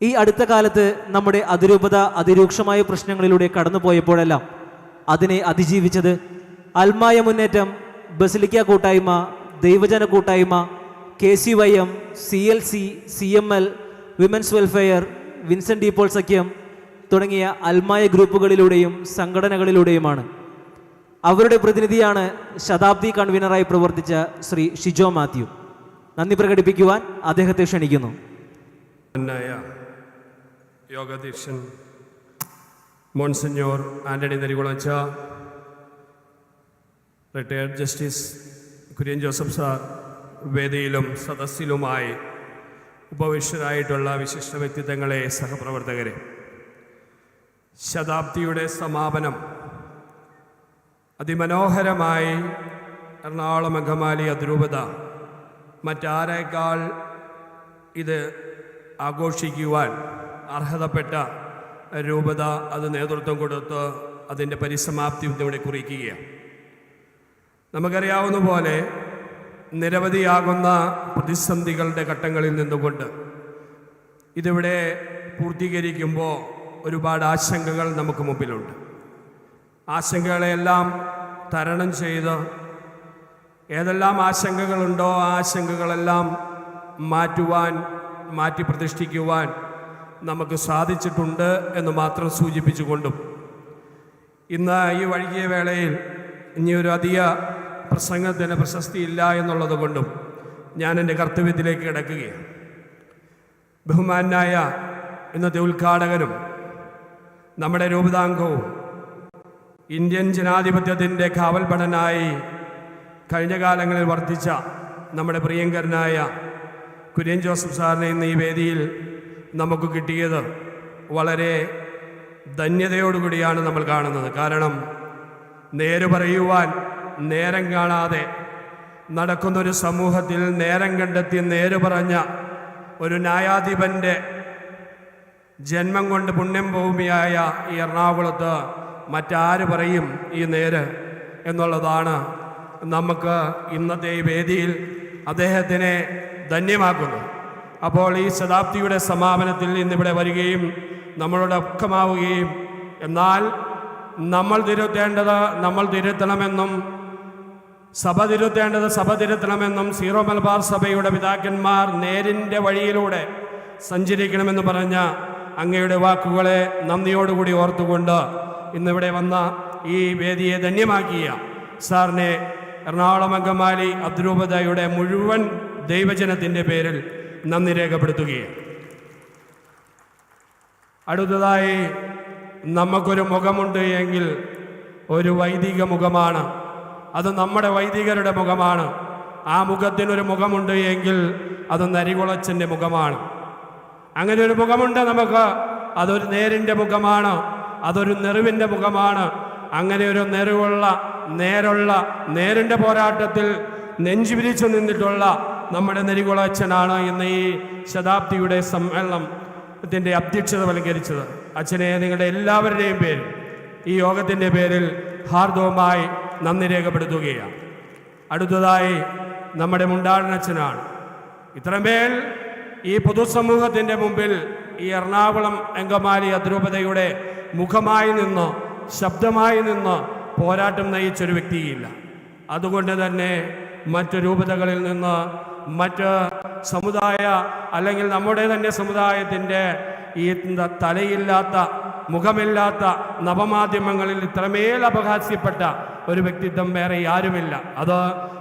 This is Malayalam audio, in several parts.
ഈ അടുത്ത കാലത്ത് നമ്മുടെ അതിരൂപത അതിരൂക്ഷമായ പ്രശ്നങ്ങളിലൂടെ കടന്നുപോയപ്പോഴെല്ലാം അതിനെ അതിജീവിച്ചത് അൽമായ മുന്നേറ്റം ബസിലിക്ക കൂട്ടായ്മ ദൈവജന കൂട്ടായ്മ K C Y M C L C C M L women's welfare Vincent de Paul സഖ്യം തുടങ്ങിയ അൽമായ ഗ്രൂപ്പുകളിലൂടെയും സംഘടനകളിലൂടെയുമാണ്. അവരുടെ പ്രതിനിധിയാണ് ശതാബ്ദി കൺവീനറായി പ്രവർത്തിച്ച ശ്രീ ഷിജോ മാത്യു. നന്ദി പ്രകടിപ്പിക്കുവാൻ അദ്ദേഹത്തെ ക്ഷണിക്കുന്നു. യോഗാധ്യക്ഷൻ monsignor Antony നരികുളച്ച retired justice Kurian Joseph sir വേദിയിലും സദസ്സിലുമായി ഉപവിഷ്ടരായിട്ടുള്ള വിശിഷ്ട വ്യക്തിത്വങ്ങളെ സഹപ്രവർത്തകരെ. ശതാബ്ദിയുടെ സമാപനം അതിമനോഹരമായി എറണാകുളം അങ്കമാലി അതിരൂപത മറ്റാരേക്കാൾ ഇത് ആഘോഷിക്കുവാൻ അർഹതപ്പെട്ട രൂപത അത് നേതൃത്വം കൊടുത്ത് അതിന്റെ പരിസമാപ്തി ഇവിടെ കുറിക്കുകയാണ്. നമുക്കറിയാവുന്ന പോലെ നിരവധിയാകുന്ന പ്രതിസന്ധികളുടെ ഘട്ടങ്ങളിൽ നിന്നുകൊണ്ട് ഇതിവിടെ പൂർത്തീകരിക്കുമ്പോൾ ഒരുപാട് ആശങ്കകൾ നമുക്ക് മുമ്പിലുണ്ട്. ആശങ്കകളെല്ലാം തരണം ചെയ്ത് ഏതെല്ലാം ആശങ്കകളുണ്ടോ ആ ആശങ്കകളെല്ലാം മാറ്റുവാൻ മാറ്റി പ്രതിഷ്ഠിക്കുവാൻ നമുക്ക് സാധിച്ചിട്ടുണ്ട് എന്ന് മാത്രം സൂചിപ്പിച്ചുകൊണ്ടും ഇന്ന് ഈ വൈകിയ വേളയിൽ ഇനി ഒരു അധിക പ്രസംഗത്തിന് പ്രശസ്തിയില്ല എന്നുള്ളത് കൊണ്ടും ഞാൻ എന്റെ കർത്തവ്യത്തിലേക്ക് കിടക്കുകയാണ്. ബഹുമാനായ ഇന്നത്തെ ഉദ്ഘാടകനും നമ്മുടെ രൂപതാംഗവും ഇന്ത്യൻ ജനാധിപത്യത്തിന്റെ കാവൽപടനായി കഴിഞ്ഞ കാലങ്ങളിൽ വർദ്ധിച്ച നമ്മുടെ പ്രിയങ്കരനായ കുര്യൻ ജോസഫ് സാറിനെ ഇന്ന് ഈ വേദിയിൽ നമുക്ക് കിട്ടിയത് വളരെ ധന്യതയോടുകൂടിയാണ് നമ്മൾ കാണുന്നത്. കാരണം നേര് പറയുവാൻ നേരം കാണാതെ നടക്കുന്നൊരു സമൂഹത്തിൽ നേരം കണ്ടെത്തി നേര് പറഞ്ഞ ഒരു ന്യായാധിപന്റെ ജന്മം കൊണ്ട് പുണ്യം ഭൂമിയായ ഈ എറണാകുളത്ത് മറ്റാര് പറയും ഈ നേര് എന്നുള്ളതാണ് നമുക്ക് ഇന്നത്തെ ഈ വേദിയിൽ അദ്ദേഹത്തിനെ ധന്യമാക്കുന്നു അപ്പോൾ ഈ ശതാബ്ദിയുടെ സമാപനത്തിൽ ഇന്നിവിടെ വരികയും നമ്മളോട് ഒക്കമാവുകയും എന്നാൽ നമ്മൾ തിരുത്തേണ്ടത് നമ്മൾ തിരുത്തണമെന്നും സഭ തിരുത്തേണ്ടത് സഭ തിരുത്തണമെന്നും സീറോ മലബാർ സഭയുടെ പിതാക്കന്മാർ നേരിന്റെ വഴിയിലൂടെ സഞ്ചരിക്കണമെന്ന് പറഞ്ഞ അങ്ങയുടെ വാക്കുകളെ നന്ദിയോടുകൂടി ഓർത്തുകൊണ്ട് ഇന്നിവിടെ വന്ന ഈ വേദിയെ ധന്യമാക്കിയ സാറിനെ എറണാകുളം അങ്കമാലി അതിരൂപതയുടെ മുഴുവൻ ദൈവജനത്തിന്റെ പേരിൽ നന്ദി രേഖപ്പെടുത്തുകയാണ്. അടുത്തതായി നമുക്കൊരു മുഖമുണ്ട് എങ്കിൽ ഒരു വൈദിക മുഖമാണ്. അത് നമ്മുടെ വൈദികരുടെ മുഖമാണ്. ആ മുഖത്തിനൊരു മുഖമുണ്ട് എങ്കിൽ അത് നരികുളച്ചന്റെ മുഖമാണ്. അങ്ങനെ ഒരു മുഖമുണ്ട് നമുക്ക്. അതൊരു നേരിന്റെ മുഖമാണ്. അതൊരു നെറിവിന്റെ മുഖമാണ്. അങ്ങനെ ഒരു നെറിവുള്ള നേരുള്ള നേരിന്റെ പോരാട്ടത്തിൽ നെഞ്ചു പിരിച്ചു നിന്നിട്ടുള്ള നമ്മുടെ നെരികുളച്ചനാണ് ഇന്ന് ഈ ശതാബ്ദിയുടെ സമ്മേളനം ത്തിന്റെ അധ്യക്ഷത വലങ്കരിച്ചത്. അച്ഛനെ നിങ്ങളുടെ എല്ലാവരുടെയും പേരിൽ ഈ യോഗത്തിന്റെ പേരിൽ ഹാർദവുമായി നന്ദി രേഖപ്പെടുത്തുകയാണ്. അടുത്തതായി നമ്മുടെ മുണ്ടാടനച്ഛനാണ് ഇത്രമേൽ ഈ പൊതുസമൂഹത്തിന്റെ മുമ്പിൽ ഈ എറണാകുളം അങ്കമാലി അതിരൂപതയുടെ മുഖമായി നിന്ന് ശബ്ദമായി നിന്ന് പോരാട്ടം നയിച്ചൊരു വ്യക്തിയില്ല. അതുകൊണ്ട് തന്നെ മറ്റു രൂപതകളിൽ നിന്ന് മറ്റ് സമുദായ അല്ലെങ്കിൽ നമ്മുടെ തന്നെ സമുദായത്തിന്റെ ഈ തലയില്ലാത്ത മുഖമില്ലാത്ത നവമാധ്യമങ്ങളിൽ ഇത്രമേൽ അപഹാസ്യപ്പെട്ട ഒരു വ്യക്തിത്വം വേറെ ആരുമില്ല. അത്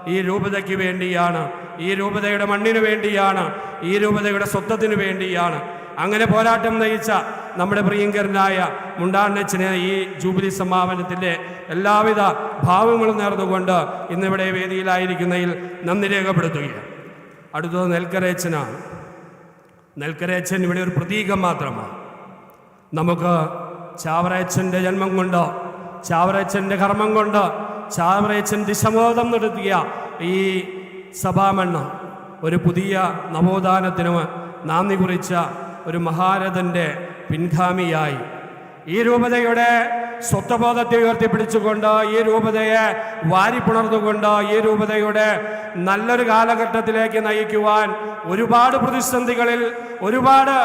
ഈ രൂപതയ്ക്ക് വേണ്ടിയാണ് ഈ രൂപതയുടെ മണ്ണിനു വേണ്ടിയാണ് ഈ രൂപതയുടെ സ്വത്വത്തിന് വേണ്ടിയാണ്. അങ്ങനെ പോരാട്ടം നയിച്ച നമ്മുടെ പ്രിയങ്കരനായ മുണ്ടാണ്ണച്ചന് ഈ ജൂബിലി സമാപനത്തിന്റെ എല്ലാവിധ ഭാവങ്ങളും നേർന്നുകൊണ്ട് ഇന്നിവിടെ വേദിയിലായിരിക്കുന്നതിൽ നന്ദി രേഖപ്പെടുത്തുകയാണ്. അടുത്തത് നെൽക്കരേച്ചനാണ് നെൽക്കരേച്ചൻ ഇവിടെ ഒരു പ്രതീകം മാത്രമാണ്. നമുക്ക് ചാവറേച്ചന്റെ ജന്മം കൊണ്ട് ചാവറേച്ചന്റെ കർമ്മം കൊണ്ട് ചാവറേച്ചൻ ദിശബോധം നടത്തിയ ഈ സഭാമണ്ണ ഒരു പുതിയ നവോത്ഥാനത്തിന് നാന്ദി കുറിച്ച ഒരു മഹാരഥന്റെ പിൻഗാമിയായി. ഈ രൂപതയുടെ സ്വത്വബോധത്തെ ഉയർത്തിപ്പിടിച്ചുകൊണ്ട് ഈ രൂപതയെ വാരിപ്പുണർന്നുകൊണ്ട് ഈ രൂപതയുടെ നല്ലൊരു കാലഘട്ടത്തിലേക്ക് നയിക്കുവാൻ ഒരുപാട് പ്രതിസന്ധികളിൽ ഒരുപാട്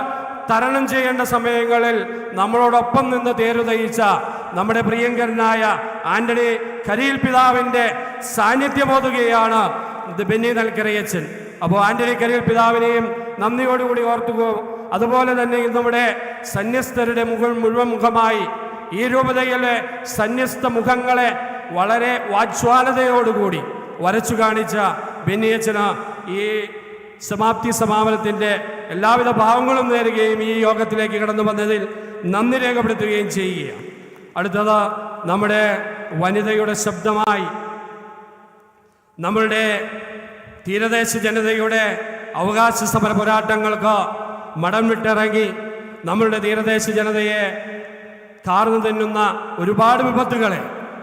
തരണം ചെയ്യേണ്ട സമയങ്ങളിൽ നമ്മളോടൊപ്പം നിന്ന് തേരുതയിച്ച നമ്മുടെ പ്രിയങ്കരനായ ആന്റണി കരിയിൽ പിതാവിന്റെ സാന്നിധ്യമോതുകയാണ് ബെന്നി നൽകരയച്ചൻ അപ്പോൾ ആന്റണി കരിയിൽ പിതാവിനെയും നന്ദിയോടുകൂടി ഓർത്തുകോ അതുപോലെ തന്നെ നമ്മുടെ സന്യസ്തരുടെ മുകൾ മുഴുവൻ മുഖമായി ഈ രൂപതയിലെ സന്യസ്ത മുഖങ്ങളെ വളരെ വാജ്വാലതയോടുകൂടി വരച്ചു കാണിച്ച ബെന്നിയച്ചന് ഈ സമാപ്തി സമാപനത്തിന്റെ എല്ലാവിധ ഭാവങ്ങളും നേരുകയും ഈ യോഗത്തിലേക്ക് കടന്നു വന്നതിൽ നന്ദി രേഖപ്പെടുത്തുകയും ചെയ്യുകയാണ്. അടുത്തത് നമ്മുടെ വനിതയുടെ ശബ്ദമായി നമ്മളുടെ തീരദേശ ജനതയുടെ അവകാശ സമര പോരാട്ടങ്ങൾക്ക് മടം വിട്ടിറങ്ങി നമ്മളുടെ തീരദേശ ജനതയെ കാർന്നു തിന്നുന്ന ഒരുപാട് വിപത്തുകളെ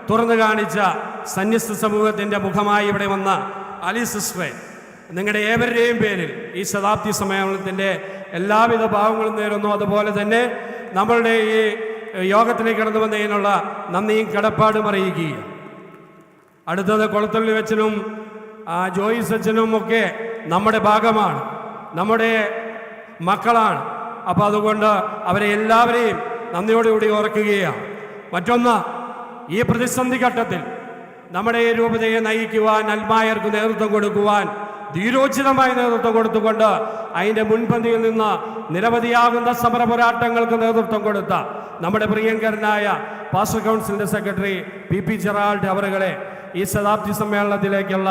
തുറന്നു കാണിച്ച സന്യസ്ത സമൂഹത്തിന്റെ മുഖമായി ഇവിടെ വന്ന അലി സിസ്റ്ററെ നിങ്ങളുടെ ഏവരുടെയും പേരിൽ ഈ ശതാബ്ദി സമ്മേളനത്തിന്റെ എല്ലാവിധ ഭാവങ്ങളും നേരുന്നു. അതുപോലെ തന്നെ നമ്മളുടെ ഈ യോഗത്തിലേക്ക് കടന്നു വന്നതിനുള്ള നന്ദിയും കടപ്പാടും അറിയിക്കുകയും അടുത്തത് കൊളത്തുള്ളി ആ, ജോയിസ് അച്ഛനും ഒക്കെ നമ്മുടെ ഭാഗമാണ്. നമ്മുടെ മക്കളാണ്. അപ്പോൾ അതുകൊണ്ട് അവരെ എല്ലാവരെയും നന്ദിയോടുകൂടി ഓർക്കുകയാണ്. മറ്റൊന്ന് ഈ പ്രതിസന്ധി ഘട്ടത്തിൽ നമ്മുടെ ഈ രൂപതയെ നയിക്കുവാൻ അൽമായർക്ക് നേതൃത്വം കൊടുക്കുവാൻ ധീരോചിതമായ നേതൃത്വം കൊടുത്തുകൊണ്ട് അതിന്റെ മുൻപന്തിയിൽ നിന്ന് നിരവധിയാകുന്ന സമര പോരാട്ടങ്ങൾക്ക് നേതൃത്വം കൊടുത്ത നമ്മുടെ പ്രിയങ്കരനായ പാസ്റ്റർ കൗൺസിലിന്റെ സെക്രട്ടറി പി പി ജെറാൾഡ് അവരുകളെ ഈ ശതാബ്ദി സമ്മേളനത്തിലേക്കുള്ള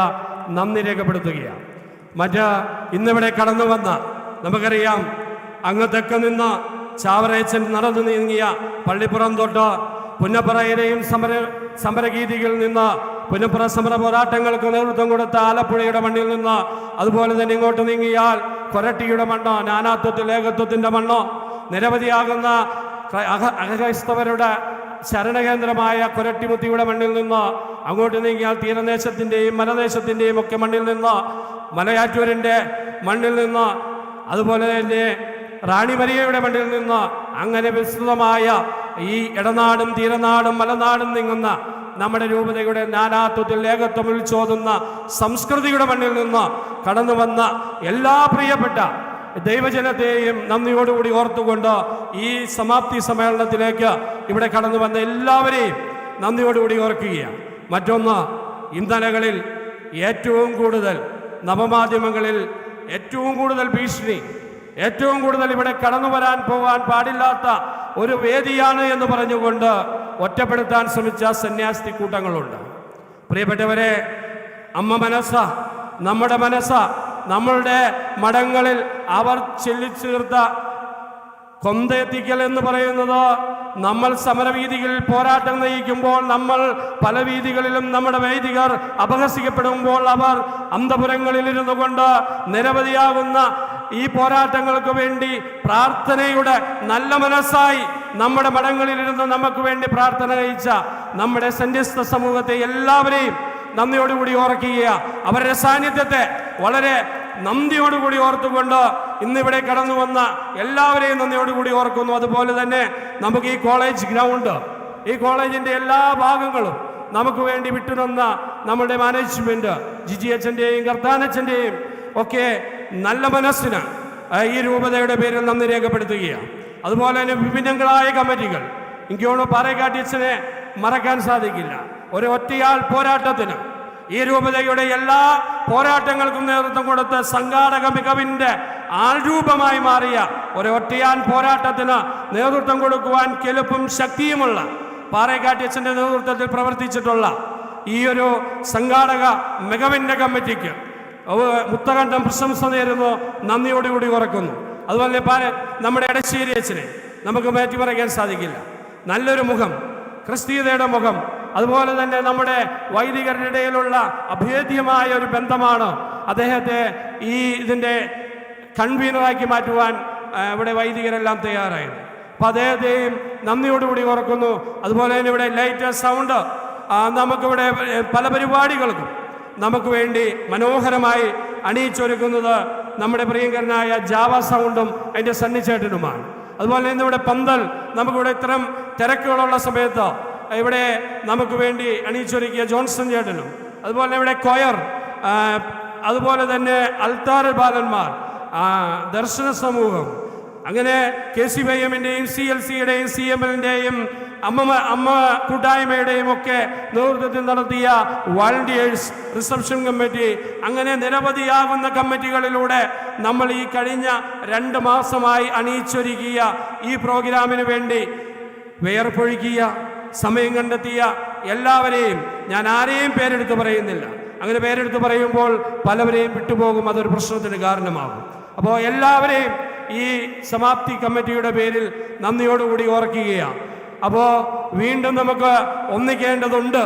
നന്ദി രേഖപ്പെടുത്തുകയാണ്. മറ്റ് ഇന്നിവിടെ കടന്നു വന്ന നമുക്കറിയാം അങ്ങ് തെക്ക് നിന്ന് ചാവറേച്ചൻ നടന്നു നീങ്ങിയ പള്ളിപ്പുറം തൊട്ട് പുന്നപ്പുറയിലെയും സമര സമരഗീതികളിൽ നിന്ന് പുന്നപ്പുറ സമര പോരാട്ടങ്ങൾക്ക് നേതൃത്വം കൊടുത്ത ആലപ്പുഴയുടെ മണ്ണിൽ നിന്ന് അതുപോലെ തന്നെ ഇങ്ങോട്ട് നീങ്ങിയാൽ കൊരട്ടിയുടെ മണ്ണോ നാനാത്വത്തിൽ ഏകത്വത്തിന്റെ മണ്ണോ നിരവധിയാകുന്ന ക്രൈ- അഹ അഹക്രൈസ്തവരുടെ ശരണകേന്ദ്രമായ കൊരട്ടിമുത്തിയുടെ മണ്ണിൽ നിന്ന് അങ്ങോട്ട് നീങ്ങിയാൽ തീരദേശത്തിന്റെയും മലദേശത്തിന്റെയും ഒക്കെ മണ്ണിൽ നിന്ന് മലയാറ്റൂരിന്റെ മണ്ണിൽ നിന്ന് അതുപോലെ തന്നെ റാണിമരിയയുടെ മണ്ണിൽ നിന്ന് അങ്ങനെ വിസ്തൃതമായ ഈ ഇടനാടും തീരനാടും മലനാടും നീങ്ങുന്ന നമ്മുടെ രൂപതയുടെ നാനാത്വത്തിൽ ഏകത്വം വിളിച്ചോതുന്ന സംസ്കൃതിയുടെ മണ്ണിൽ നിന്ന് കടന്നു വന്ന എല്ലാ പ്രിയപ്പെട്ട ദൈവജനത്തെയും നന്ദിയോടുകൂടി ഓർത്തുകൊണ്ട് ഈ സമാപ്തി സമ്മേളനത്തിലേക്ക് ഇവിടെ കടന്നു വന്ന എല്ലാവരെയും നന്ദിയോടുകൂടി ഓർക്കുകയാണ്. മറ്റൊന്ന് ഇന്ധനകളിൽ ഏറ്റവും കൂടുതൽ നവമാധ്യമങ്ങളിൽ ഏറ്റവും കൂടുതൽ ഭീഷണി ഏറ്റവും കൂടുതൽ ഇവിടെ കടന്നു വരാൻ പോകാൻ പാടില്ലാത്ത ഒരു വേദിയാണ് എന്ന് പറഞ്ഞുകൊണ്ട് ഒറ്റപ്പെടുത്താൻ ശ്രമിച്ച സന്യാസി കൂട്ടങ്ങളുണ്ട്. പ്രിയപ്പെട്ടവരെ അമ്മ മനസ്സ നമ്മുടെ മനസ്സ നമ്മളുടെ മഠങ്ങളിൽ അവർ ചെല്ലിച്ചീർത്ത കൊന്തയെത്തിക്കൽ എന്ന് പറയുന്നത് നമ്മൾ സമരവീതികളിൽ പോരാട്ടം നയിക്കുമ്പോൾ നമ്മൾ പല വീതികളിലും നമ്മുടെ വൈദികർ അപഹസിക്കപ്പെടുമ്പോൾ അവർ അന്തപുരങ്ങളിൽ ഇരുന്നു കൊണ്ട് നിരവധിയാകുന്ന ഈ പോരാട്ടങ്ങൾക്ക് വേണ്ടി പ്രാർത്ഥനയുടെ നല്ല മനസ്സായി നമ്മുടെ മഠങ്ങളിലിരുന്ന് നമുക്ക് വേണ്ടി പ്രാർത്ഥന കഴിച്ച നമ്മുടെ സന്യസ്ത സമൂഹത്തെ എല്ലാവരെയും നന്ദിയോടുകൂടി ഓർക്കുക അവരുടെ സാന്നിധ്യത്തെ വളരെ നന്ദിയോടുകൂടി ഓർത്തുകൊണ്ട് ഇന്നിവിടെ കടന്നു വന്ന എല്ലാവരെയും നന്ദിയോടുകൂടി ഓർക്കുന്നു. അതുപോലെ തന്നെ നമുക്ക് ഈ കോളേജ് ഗ്രൗണ്ട് ഈ കോളേജിന്റെ എല്ലാ ഭാഗങ്ങളും നമുക്ക് വേണ്ടി വിട്ടുതന്ന നമ്മുടെ മാനേജ്മെന്റ് ജിജി അച്ഛന്റെയും കർത്താനച്ഛന്റെയും ഒക്കെ നല്ല മനസ്സിന്. ഈ രൂപതയുടെ പേരിൽ നന്ദി രേഖപ്പെടുത്തുകയാണ്. അതുപോലെ തന്നെ വിഭിന്നങ്ങളായ കമ്മിറ്റികൾ. എനിക്കോണ് ടീച്ചറിനെ മറക്കാൻ സാധിക്കില്ല. ഒരു ഒറ്റയാൾ പോരാട്ടത്തിന്. ഈ രൂപതയുടെ എല്ലാ പോരാട്ടങ്ങൾക്കും നേതൃത്വം കൊടുത്ത് സംഘാടക മികവിന്റെ ആൾരൂപമായി മാറിയ ഒരു ഒറ്റയാൻ പോരാട്ടത്തിന് നേതൃത്വം കൊടുക്കുവാൻ കെലുപ്പും ശക്തിയുമുള്ള പാറേക്കാട്ടിയച്ഛന്റെ നേതൃത്വത്തിൽ പ്രവർത്തിച്ചിട്ടുള്ള ഈ ഒരു സംഘാടക മികവിന്റെ കമ്മിറ്റിക്ക് മുത്തകണ്ഠം പ്രശംസ നേരുന്നു നന്ദിയോടുകൂടി ഉറക്കുന്നു. അതുപോലെ പാല നമ്മുടെ എടശ്ശേരി അച്ഛനെ നമുക്ക് മാറ്റി പറയാൻ സാധിക്കില്ല. നല്ലൊരു മുഖം ക്രിസ്തീയതയുടെ മുഖം അതുപോലെ തന്നെ നമ്മുടെ വൈദികരുടെ ഇടയിലുള്ള അഭേദ്യമായ ഒരു ബന്ധമാണ് അദ്ദേഹത്തെ ഈ ഇതിന്റെ കൺവീനറാക്കി മാറ്റുവാൻ ഇവിടെ വൈദികരെല്ലാം തയ്യാറായത്. അപ്പോൾ അദ്ദേഹത്തെയും നന്ദിയോടുകൂടി ഓർക്കുന്നു അതുപോലെ തന്നെ ഇവിടെ ലൈറ്റ് സൗണ്ട് നമുക്കിവിടെ പല പരിപാടികൾക്കും നമുക്ക് വേണ്ടി മനോഹരമായി അണിയിച്ചൊരുക്കുന്നത് നമ്മുടെ പ്രിയങ്കരനായ ജാവ സൗണ്ടും അതിന്റെ സണ്ണിച്ചേട്ടനുമാണ്. അതുപോലെ തന്നെ ഇവിടെ പന്തൽ നമുക്കിവിടെ ഇത്തരം തിരക്കുകളുള്ള സമയത്ത് ഇവിടെ നമുക്ക് വേണ്ടി അണിയിച്ചൊരുക്കിയ ജോൺസൺ ചേട്ടനും അതുപോലെ ഇവിടെ കൊയർ അതുപോലെ തന്നെ അൽത്താര ബാലന്മാർ ദർശന സമൂഹം അങ്ങനെ കെ സി വൈ എമ്മിന്റെയും സി എൽ സിയുടെയും സി എം എല്ലിന്റെയും അമ്മ അമ്മ കൂട്ടായ്മയുടെയും ഒക്കെ നേതൃത്വത്തിൽ നടത്തിയ വാളണ്ടിയേഴ്സ് റിസപ്ഷൻ കമ്മിറ്റി അങ്ങനെ നിരവധിയാകുന്ന കമ്മിറ്റികളിലൂടെ നമ്മൾ ഈ കഴിഞ്ഞ രണ്ട് മാസമായി അണിയിച്ചൊരുക്കിയ ഈ പ്രോഗ്രാമിന് വേണ്ടി വേർപ്പൊഴുക്കിയ സമയം കണ്ടെത്തിയ എല്ലാവരെയും ഞാൻ ആരെയും പേരെടുത്ത് പറയുന്നില്ല. അങ്ങനെ പേരെടുത്ത് പറയുമ്പോൾ പലവരെയും വിട്ടുപോകും അതൊരു പ്രശ്നത്തിന് കാരണമാകും. അപ്പോൾ എല്ലാവരെയും ഈ സമാപ്തി കമ്മിറ്റിയുടെ പേരിൽ നന്ദിയോടുകൂടി ഓർക്കുകയാണ്. അപ്പോൾ വീണ്ടും നമുക്ക് ഒന്നിക്കേണ്ടതുണ്ട്.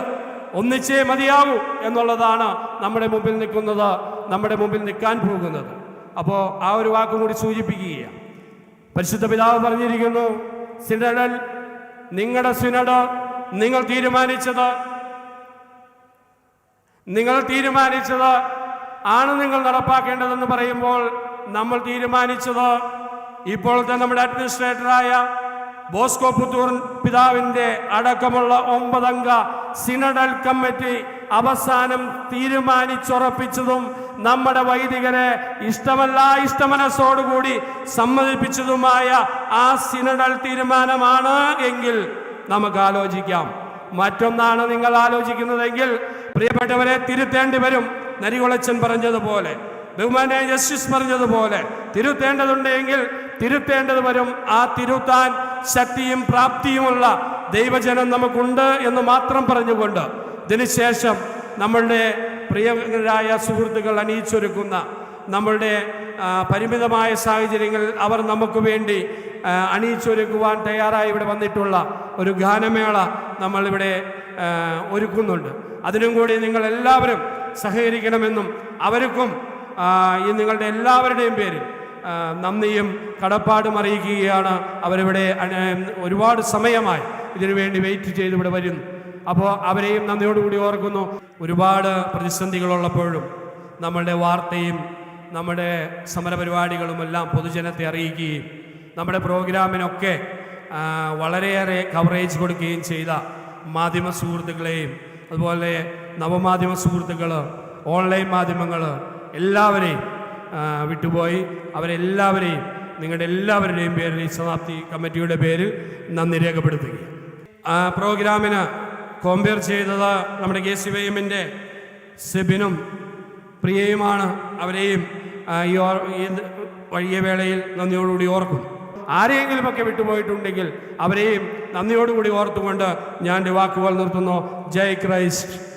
ഒന്നിച്ചേ മതിയാകൂ എന്നുള്ളതാണ് നമ്മുടെ മുമ്പിൽ നിൽക്കുന്നത് നമ്മുടെ മുമ്പിൽ നിൽക്കാൻ പോകുന്നത്. അപ്പോൾ ആ ഒരു വാക്കും കൂടി സൂചിപ്പിക്കുകയാണ്. പരിശുദ്ധ പിതാവ് പറഞ്ഞിരിക്കുന്നു സിനഡൽ നിങ്ങളുടെ സിനഡ് നിങ്ങൾ തീരുമാനിച്ചത് നിങ്ങൾ തീരുമാനിച്ചത് ആണ് നിങ്ങൾ നടപ്പാക്കേണ്ടതെന്ന് പറയുമ്പോൾ നമ്മൾ തീരുമാനിച്ചത് ഇപ്പോഴത്തെ നമ്മുടെ അഡ്മിനിസ്ട്രേറ്ററായ ബോസ്കോ പുത്തൂർ പിതാവിന്റെ അടക്കമുള്ള ഒമ്പതംഗ സിനഡൽ കമ്മിറ്റി അവസാനം തീരുമാനിച്ചുറപ്പിച്ചതും നമ്മുടെ വൈദികരെ ഇഷ്ടമല്ല ഇഷ്ടമനസ്സോടുകൂടി സമ്മതിപ്പിച്ചതുമായ ആ സിനഡൽ തീരുമാനമാണ് എങ്കിൽ നമുക്ക് ആലോചിക്കാം മറ്റൊന്നാണ് നിങ്ങൾ ആലോചിക്കുന്നതെങ്കിൽ പ്രിയപ്പെട്ടവരെ തിരുത്തേണ്ടി വരും. നരികുളച്ചൻ പറഞ്ഞതുപോലെ ബഹുമാനായ ജസ്റ്റിസ് പറഞ്ഞതുപോലെ തിരുത്തേണ്ടതുണ്ടെങ്കിൽ തിരുത്തേണ്ടത് വരും. ആ തിരുത്താൻ ശക്തിയും പ്രാപ്തിയുമുള്ള ദൈവജനം നമുക്കുണ്ട് എന്ന് മാത്രം പറഞ്ഞുകൊണ്ട് ഇതിനുശേഷം നമ്മളുടെ പ്രിയരായ സുഹൃത്തുക്കൾ അണിയിച്ചൊരുക്കുന്ന നമ്മളുടെ പരിമിതമായ സാഹചര്യങ്ങളിൽ അവർ നമുക്ക് വേണ്ടി അണിയിച്ചൊരുക്കുവാൻ തയ്യാറായി ഇവിടെ വന്നിട്ടുള്ള ഒരു ഗാനമേള നമ്മളിവിടെ ഒരുക്കുന്നുണ്ട്. അതിനും കൂടി നിങ്ങൾ എല്ലാവരും സഹകരിക്കണമെന്നും അവർക്കും ഈ നിങ്ങളുടെ എല്ലാവരുടെയും പേരിൽ നന്ദിയും കടപ്പാടും അറിയിക്കുകയാണ് അവരിവിടെ ഒരുപാട് സമയമായി ഇതിനുവേണ്ടി വെയിറ്റ് ചെയ്ത് ഇവിടെ വരുന്നു. അപ്പോൾ അവരെയും നന്ദിയോടുകൂടി ഓർക്കുന്നു. ഒരുപാട് പ്രതിസന്ധികളുള്ളപ്പോഴും നമ്മളുടെ വാർത്തയും നമ്മുടെ സമരപരിപാടികളുമെല്ലാം പൊതുജനത്തെ അറിയിക്കുകയും നമ്മുടെ പ്രോഗ്രാമിനൊക്കെ വളരെയേറെ കവറേജ് കൊടുക്കുകയും ചെയ്ത മാധ്യമ സുഹൃത്തുക്കളെയും അതുപോലെ നവമാധ്യമ സുഹൃത്തുക്കൾ ഓൺലൈൻ മാധ്യമങ്ങൾ എല്ലാവരെയും വിട്ടുപോയി. അവരെല്ലാവരെയും നിങ്ങളുടെ എല്ലാവരുടെയും പേരിൽ സമാപ്തി കമ്മിറ്റിയുടെ പേരിൽ നന്ദി രേഖപ്പെടുത്തുക ആ പ്രോഗ്രാമിന് കോമ്പയർ ചെയ്തത് നമ്മുടെ കെ സി വൈ എമ്മിന്റെ സെബിനും പ്രിയയുമാണ്. അവരെയും ഈ വഴിയ വേളയിൽ നന്ദിയോടുകൂടി ഓർക്കും ആരെയെങ്കിലുമൊക്കെ വിട്ടുപോയിട്ടുണ്ടെങ്കിൽ അവരെയും നന്ദിയോടുകൂടി ഓർത്തുകൊണ്ട് ഞാൻ വാക്കുകൾ നിർത്തുന്നു. ജയ് ക്രൈസ്റ്റ്.